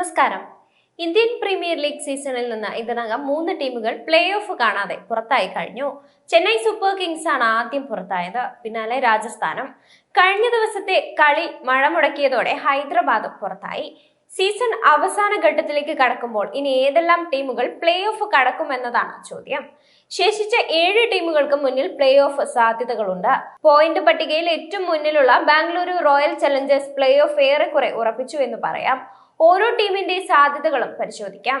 നമസ്കാരം. Indian premier league സീസണിൽ നിന്ന് ഇതിനകം മൂന്ന് ടീമുകൾ പ്ലേ ഓഫ് കാണാതെ പുറത്തായി കഴിഞ്ഞു. ചെന്നൈ സൂപ്പർ കിങ്സ് ആണ് ആദ്യം പുറത്തായത്. പിന്നാലെ രാജസ്ഥാനും. കഴിഞ്ഞ ദിവസത്തെ കളി മഴ മുടക്കിയതോടെ ഹൈദരാബാദ് പുറത്തായി. സീസൺ അവസാന ഘട്ടത്തിലേക്ക് കടക്കുമ്പോൾ ഇനി ഏതെല്ലാം ടീമുകൾ പ്ലേ ഓഫ് കടക്കുമെന്നതാണ് ചോദ്യം. ശേഷിച്ച ഏഴ് ടീമുകൾക്ക് മുന്നിൽ പ്ലേ ഓഫ് സാധ്യതകളുണ്ട്. പോയിന്റ് പട്ടികയിൽ ഏറ്റവും മുന്നിലുള്ള Bengaluru Royal Challengers play off ഏറെക്കുറെ ഉറപ്പിച്ചു എന്ന് പറയാം. ഓരോ ടീമിന്റെ സാധ്യതകളും പരിശോധിക്കാം.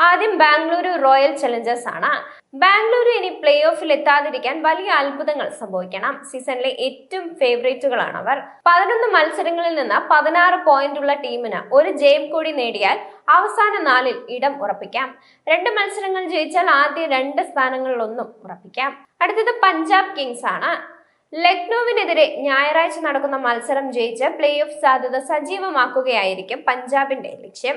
ആദ്യം ബാംഗ്ലൂരു റോയൽ ചലഞ്ചേഴ്സ് ആണ്. ബാംഗ്ലൂരു ഇനി പ്ലേ ഓഫിൽ എത്താതിരിക്കാൻ വലിയ അത്ഭുതങ്ങൾ സംഭവിക്കണം. സീസണിലെ ഏറ്റവും ഫേവറേറ്റുകളാണ് അവർ. പതിനൊന്ന് മത്സരങ്ങളിൽ നിന്ന് പതിനാറ് പോയിന്റ് ഉള്ള ടീമിന് ഒരു ജയം കൂടി നേടിയാൽ അവസാന നാലിൽ ഇടം ഉറപ്പിക്കാം. രണ്ട് മത്സരങ്ങൾ ജയിച്ചാൽ ആദ്യ രണ്ട് സ്ഥാനങ്ങളിലൊന്നും ഉറപ്പിക്കാം. അടുത്തത് പഞ്ചാബ് കിങ്സ് ആണ്. ലക്നൌവിനെതിരെ ഞായറാഴ്ച നടക്കുന്ന മത്സരം ജയിച്ച് പ്ലേ ഓഫ് സാധ്യത സജീവമാക്കുകയായിരിക്കും പഞ്ചാബിന്റെ ലക്ഷ്യം.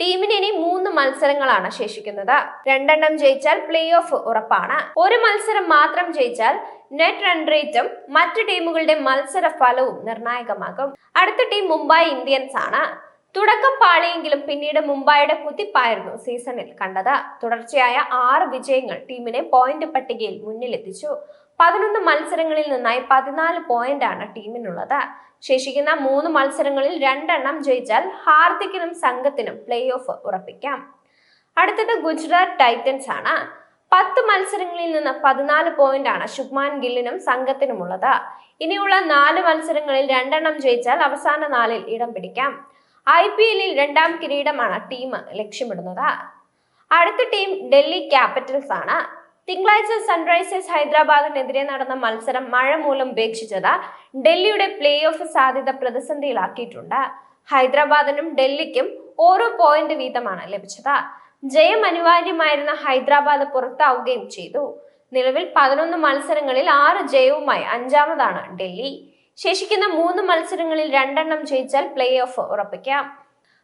ടീമിന് ഇനി മൂന്ന് മത്സരങ്ങളാണ് ശേഷിക്കുന്നത്. രണ്ടെണ്ണം ജയിച്ചാൽ പ്ലേ ഓഫ് ഉറപ്പാണ്. ഒരു മത്സരം മാത്രം ജയിച്ചാൽ നെറ്റ് റൺ റേറ്റും മറ്റു ടീമുകളുടെ മത്സര ഫലവും നിർണായകമാകും. അടുത്ത ടീം മുംബൈ ഇന്ത്യൻസ് ആണ് തുടക്കം പാളിയെങ്കിലും പിന്നീട് മുംബൈയുടെ കുതിപ്പായിരുന്നു സീസണിൽ കണ്ടത്. തുടർച്ചയായ ആറ് വിജയങ്ങൾ ടീമിനെ പോയിന്റ് പട്ടികയിൽ മുന്നിലെത്തിച്ചു. പതിനൊന്ന് മത്സരങ്ങളിൽ നിന്നായി പതിനാല് പോയിന്റാണ് ടീമിനുള്ളത്. ശേഷിക്കുന്ന മൂന്ന് മത്സരങ്ങളിൽ രണ്ടെണ്ണം ജയിച്ചാൽ ഹാർദിക്കിനും സംഘത്തിനും പ്ലേ ഓഫ് ഉറപ്പിക്കാം. അടുത്തത് ഗുജറാത്ത് ടൈറ്റൻസ് ആണ്. പത്ത് മത്സരങ്ങളിൽ നിന്ന് പതിനാല് പോയിന്റ് ആണ് ശുഭ്മാൻ ഗില്ലിനും സംഘത്തിനുമുള്ളത്. ഇനിയുള്ള നാല് മത്സരങ്ങളിൽ രണ്ടെണ്ണം ജയിച്ചാൽ അവസാന നാലിൽ ഇടം പിടിക്കാം. ഐ പി എല്ലിൽ രണ്ടാം കിരീടമാണ് ടീം ലക്ഷ്യമിടുന്നത്. അടുത്ത ടീം ഡൽഹി ക്യാപിറ്റൽസ് ആണ്. തിങ്കളാഴ്ച സൺറൈസേഴ്സ് ഹൈദരാബാദിനെതിരെ നടന്ന മത്സരം മഴ മൂലം ഉപേക്ഷിച്ചത് ഡൽഹിയുടെ പ്ലേ ഓഫ് സാധ്യത പ്രതിസന്ധിയിലാക്കിയിട്ടുണ്ട്. ഹൈദരാബാദിനും ഡൽഹിക്കും ഓരോ പോയിന്റ് വീതമാണ് ലഭിച്ചത്. ജയം അനിവാര്യമായിരുന്ന ഹൈദരാബാദ് പുറത്താവുകയും ചെയ്തു. നിലവിൽ പതിനൊന്ന് മത്സരങ്ങളിൽ ആറ് ജയവുമായി അഞ്ചാമതാണ് ഡൽഹി. ശേഷിക്കുന്ന മൂന്ന് മത്സരങ്ങളിൽ രണ്ടെണ്ണം ജയിച്ചാൽ പ്ലേ ഓഫ് ഉറപ്പിക്കാം.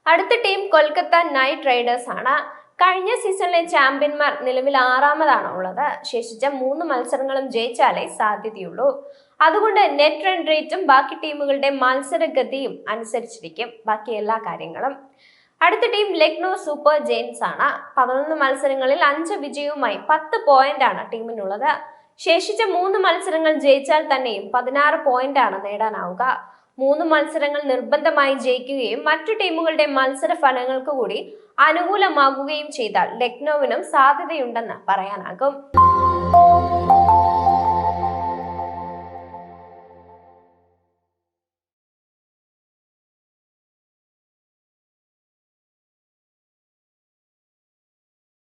അടുത്ത ടീം കൊൽക്കത്ത നൈറ്റ് റൈഡേഴ്സ് ആണ്. കഴിഞ്ഞ സീസണിലെ ചാമ്പ്യന്മാർ നിലവിൽ ആറാമതാണ് ഉള്ളത്. ശേഷിച്ച മൂന്ന് മത്സരങ്ങളും ജയിച്ചാലേ സാധ്യതയുള്ളൂ. അതുകൊണ്ട് നെറ്റ് റൺ റേറ്റും ബാക്കി ടീമുകളുടെ മത്സരഗതിയും അനുസരിച്ചിരിക്കും. ബാക്കി എല്ലാ കാര്യങ്ങളും. അടുത്ത ടീം ലക്നോ സൂപ്പർ ജെയിൻസ് ആണ്. പതിനൊന്ന് മത്സരങ്ങളിൽ അഞ്ച് വിജയവുമായി പത്ത് ആണ് ടീമിനുള്ളത്. ശേഷിച്ച മൂന്ന് മത്സരങ്ങൾ ജയിച്ചാൽ തന്നെയും പതിനാറ് പോയിന്റ് ആണ് നേടാനാവുക. മൂന്ന് മത്സരങ്ങൾ നിർബന്ധമായി ജയിക്കുകയും മറ്റു ടീമുകളുടെ മത്സര ഫലങ്ങൾക്ക് കൂടി അനുകൂലമാകുകയും ചെയ്താൽ ലക്നൌവിനും സാധ്യതയുണ്ടെന്ന് പറയാനാകും.